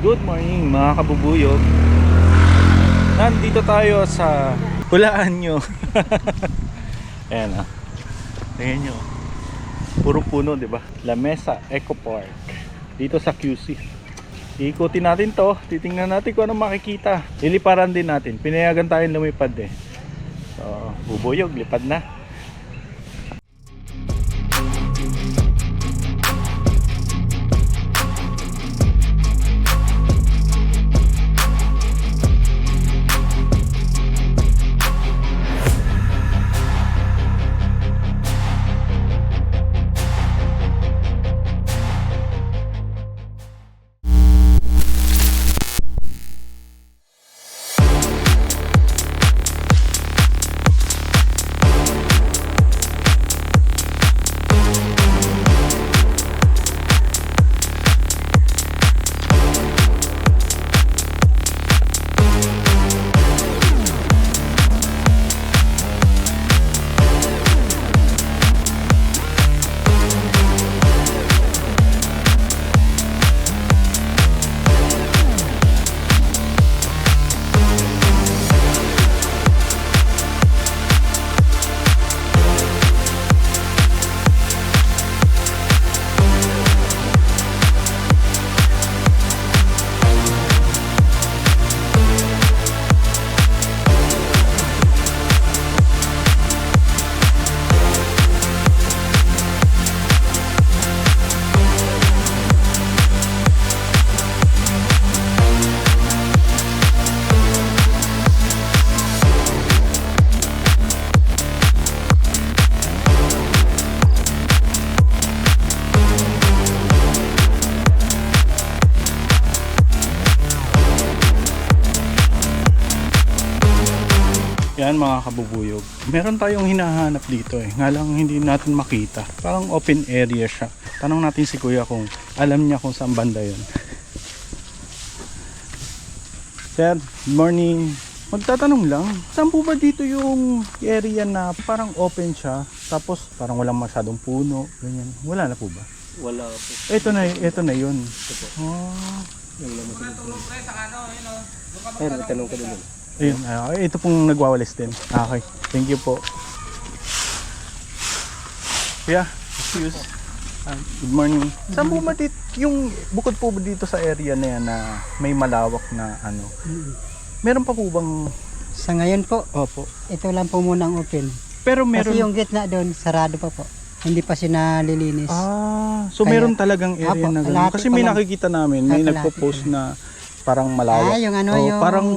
Good morning mga kabubuyog. Nandito tayo sa hulaan nyo. Ayan ah. Tingnan nyo. Puro puno, ba? La Mesa Eco Park. Dito sa QC. Iikutin natin to. Titingnan natin kung ano makikita. Liliparan din natin. Pinayagan tayong lumipad eh. So, bubuyog, lipad na. Yan mga kabubuyog. Meron tayong hinahanap dito eh. Nga lang hindi natin makita. Parang open area siya. Tanong natin si kuya kung alam niya kung saan banda yun. Sir, good morning. Magtatanong lang, saan po ba dito yung area na parang open siya, tapos parang walang masyadong puno, ganyan. Wala na po ba? Wala po. Ito na, ito na yun. po. Oh. Yung naman Ayun, may tanong ko din. Yun. Ayun, ah, ito pong nagwawalis din. Okay, thank you po. Kuya, excuse. Ah, good morning. Saan po ba dito, yung bukod po dito sa area na yan na may malawak na ano, meron pa po bang, Sa ngayon po, opo, ito lang po muna ang open. pero meron, Kasi yung gitna doon, sarado pa po. Hindi pa siya nalilinis. ah, so Kaya- meron talagang area Apo, na gano'n. kalahati Kasi may nakikita namin, may Ah, nagpo-post na parang malawak. Ah, yung ano, Oh, yung- parang,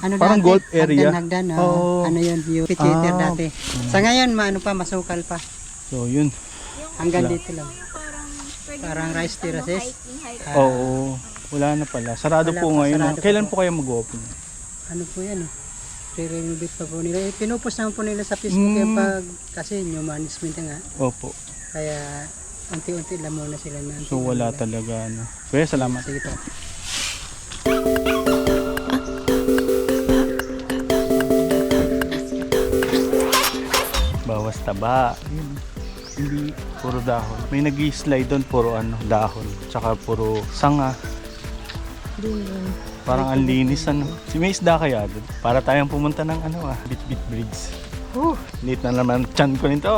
ano parang dati, golf area. Hagdan, hagdan, oh, Ano yun, yung pititer Ah. dati. Sa ngayon, maano pa, masukal pa. So, yun. Hanggang Wala. dito lang. parang pwede Parang rice terraces. hiking, hiking. Ah, Oo, wala na pala. Sarado Wala po pa, ngayon. sarado pa Kailan po. po kayo mag-open? Ano po yan eh. Re-renovate pa po nila. Eh, pinupos naman po nila sa Facebook Mm. yung pag, kasi new management nga. Opo. Kaya, unti-unti lang muna sila na. So wala talaga ano. Kuya, salamat. Sige po. Taba. Yun. Hindi puro dahon. May nag slide doon puro ano, dahon. Tsaka puro sanga. Parang ang linis ano. Si may isda kaya doon. Para tayong pumunta ng ano ah, Bit-Bit Bridge. Whew, lit na naman chan ko nito.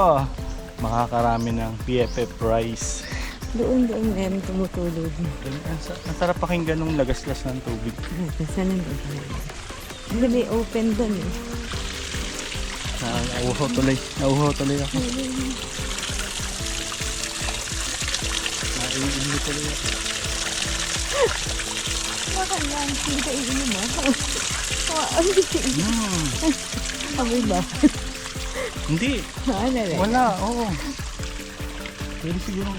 Makakarami ng PFF rice. Doon, doon meron tumutulog. Ang, sa- ang sarap pakinggan ng lagaslas ng tubig. Saan ang Hindi may open doon eh. Na, nauho tuloy. Nauho tuloy ako. Naiingi tuloy ako. Baka lang, hindi ka iinom mo. Ah, Ano ka Hmm. Amoy ba? Hindi. Rin? Wala, oo. Pwede siguro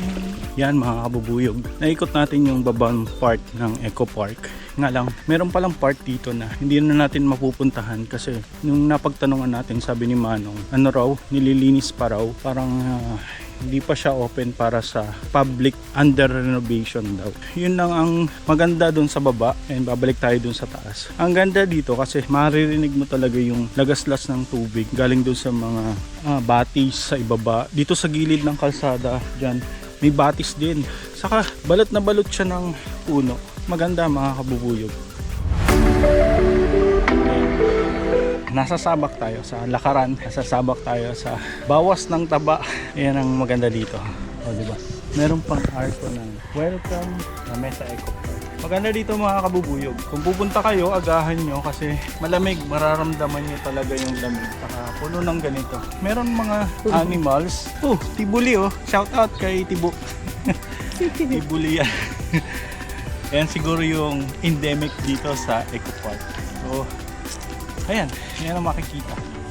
Yan mga kabubuyog. Naikot natin yung babang part ng Eco Park. Nga lang, meron palang part dito na hindi na natin mapupuntahan kasi nung napagtanungan natin sabi ni Manong, ano raw, nililinis pa raw. Parang ah, hindi pa siya open para sa public under renovation daw. Yun lang ang maganda doon sa baba and babalik tayo doon sa taas. Ang ganda dito kasi maririnig mo talaga yung lagaslas ng tubig galing doon sa mga ah, batis sa ibaba. Dito sa gilid ng kalsada dyan may batis din. Saka balot na balot siya ng puno. maganda mga kabubuyog. Nasa sabak tayo sa lakaran, nasa sabak tayo sa bawas ng taba. Ayan ang maganda dito. O, di ba? Meron pang arko ng welcome na Mesa Eco Park. Maganda dito mga kabubuyog. Kung pupunta kayo, agahan nyo kasi malamig, mararamdaman nyo talaga yung lamig. Saka puno ng ganito. Meron mga animals. Oh, tibuli oh. Shout out kay Tibu. tibuli yan. Ayan siguro yung endemic dito sa Eco Park. So, ayan. Ayan ang makikita.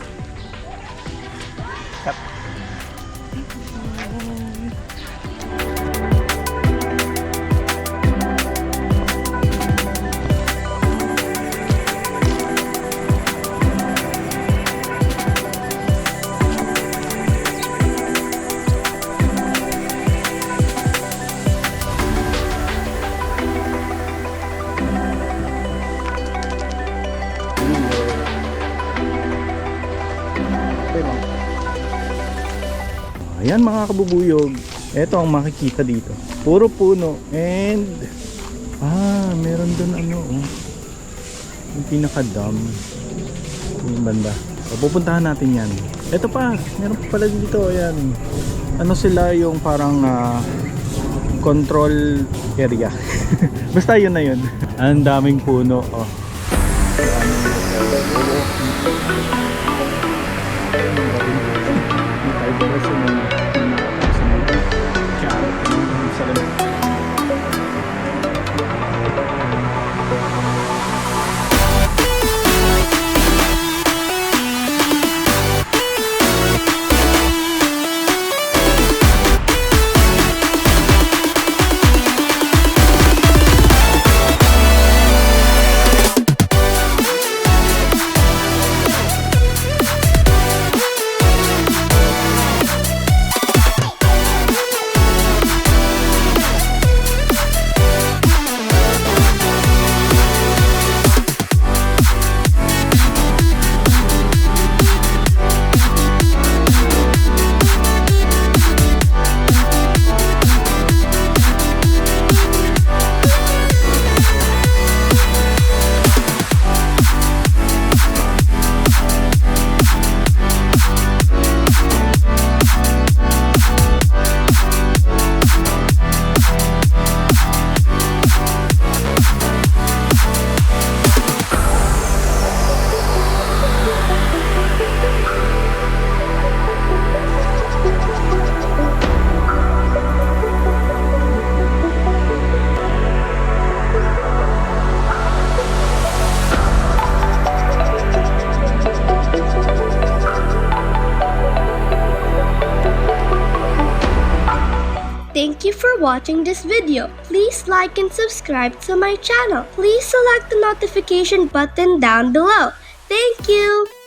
Ayan mga kabubuyog. Ito ang makikita dito. Puro puno. And, ah, meron doon ano, oh. Yung pinaka-dam. Yung banda. So, pupuntahan natin yan. Ito pa, meron pa pala dito. Ayan. Ano sila yung parang ah, control area. Basta yun na yun. Ang daming puno. Oh. Thank you for watching this video. Please like and subscribe to my channel. Please select the notification button down below. Thank you.